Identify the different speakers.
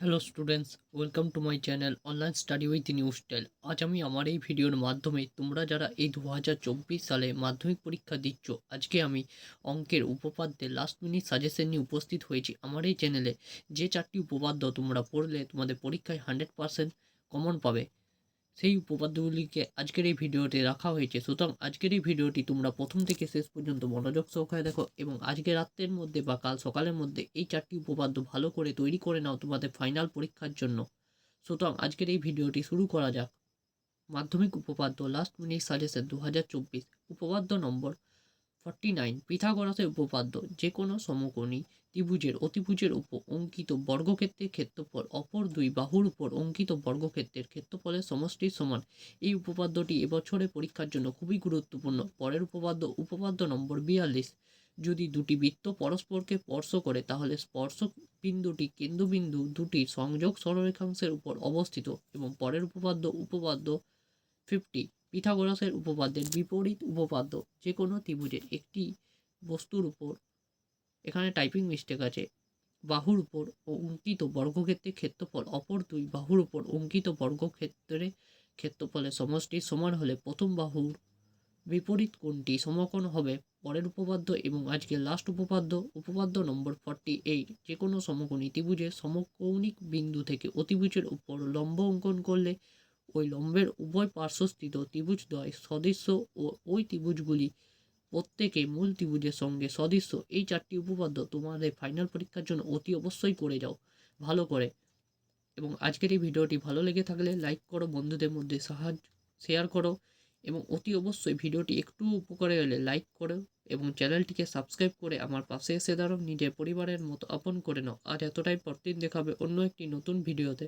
Speaker 1: Hello students welcome to my channel online study with new style আজ আমি আমার এই ভিডিওর মাধ্যমে তোমরা যারা এই দু হাজার চব্বিশ সালে মাধ্যমিক পরীক্ষা দিচ্ছ, আজকে আমি অঙ্কের উপপাদ্যে লাস্ট মিনিট সাজেশন নিয়ে উপস্থিত হয়েছি আমার এই চ্যানেলে যে চারটি উপপাদ্য তোমরা পড়লে তোমাদের পরীক্ষায় হান্ড্রেড পারসেন্ট কমন পাবে। সেই উপপাদ্যগুলিকে আজকের এই ভিডিওতে রাখা হয়েছে। সুতরাং আজকের এই ভিডিওটি তোমরা প্রথম থেকে শেষ পর্যন্ত মনোযোগ সহকারে দেখো এবং আজকে রাত্রের মধ্যে বা কাল সকালের মধ্যে এই চারটি উপপাদ্য ভালো করে তৈরি করে নাও তোমাদের ফাইনাল পরীক্ষার জন্য। সুতরাং আজকের এই ভিডিওটি শুরু করা যাক। মাধ্যমিক উপপাদ্য লাস্ট মিনিট সাজেশন দু হাজার চব্বিশ। উপপাদ্য নম্বর ফর্টি নাইন পিথাগোরাসের উপপাদ্য যে কোনো সমকোণী ত্রিভুজের অতিভুজের উপর অঙ্কিত বর্গক্ষেত্রের ক্ষেত্রফল অপর দুই বাহুর উপর অঙ্কিত বর্গক্ষেত্রের ক্ষেত্রফলের সমষ্টির সমান। এই উপপাদ্যটি এবছরের পরীক্ষার জন্য খুবই গুরুত্বপূর্ণ। পরের উপপাদ্য উপপাদ্য নম্বর বিয়াল্লিশ। যদি দুটি বৃত্ত পরস্পরকে স্পর্শ করে, তাহলে স্পর্শ বিন্দুটি কেন্দ্রবিন্দু দুটি সংযোগ সরলরেখাংশের উপর অবস্থিত এবং পরের উপপাদ্য উপপাদ্য ফিফটি পিথাগোরাসের উপপাদ্যের বিপরীত উপপাদ্য যে কোনো ত্রিভুজের একটি বস্তুর উপর, এখানে টাইপিং মিস্টেক আছে, বাহুর উপর ও অঙ্কিত বর্গক্ষেত্রের ক্ষেত্রফল, অপর দুই বাহুর উপর অঙ্কিত বর্গক্ষেত্রে ক্ষেত্রফলের সমষ্টির সমান হলে প্রথম বাহুর বিপরীত কোণটি সমকোণ হবে পরের উপপাদ্য এবং আজকে লাস্ট উপপাদ্য উপপাদ্য নম্বর ফর্টি এইট যে কোনো সমকোণী ত্রিভুজের সমকৌণিক বিন্দু থেকে অতিভুজের উপর লম্ব অঙ্কন করলে ওই লম্বের উভয় পার্শ্বস্থিত ত্রিভুজদ্বয় সদৃশ্য ও ওই ত্রিভুজগুলি প্রত্যেকে মূল ত্রিভুজের সঙ্গে সদৃশ্য। এই চারটি উপপাদ্য তোমাদের ফাইনাল পরীক্ষার জন্য অতি অবশ্যই করে যাও। ভালো করে। এবং আজকের এই ভিডিওটি ভালো লেগে থাকলে লাইক করো, বন্ধুদের মধ্যে সাহায্য শেয়ার করো এবং অতি অবশ্যই ভিডিওটি একটু উপকারে এলে লাইক করো এবং চ্যানেলটিকে সাবস্ক্রাইব করে আমার পাশে এসে দাঁড়াও, নিজের পরিবারের মতো আপন করে নাও। আজ এতটাই, পরদিন দেখাবে অন্য একটি নতুন ভিডিওতে।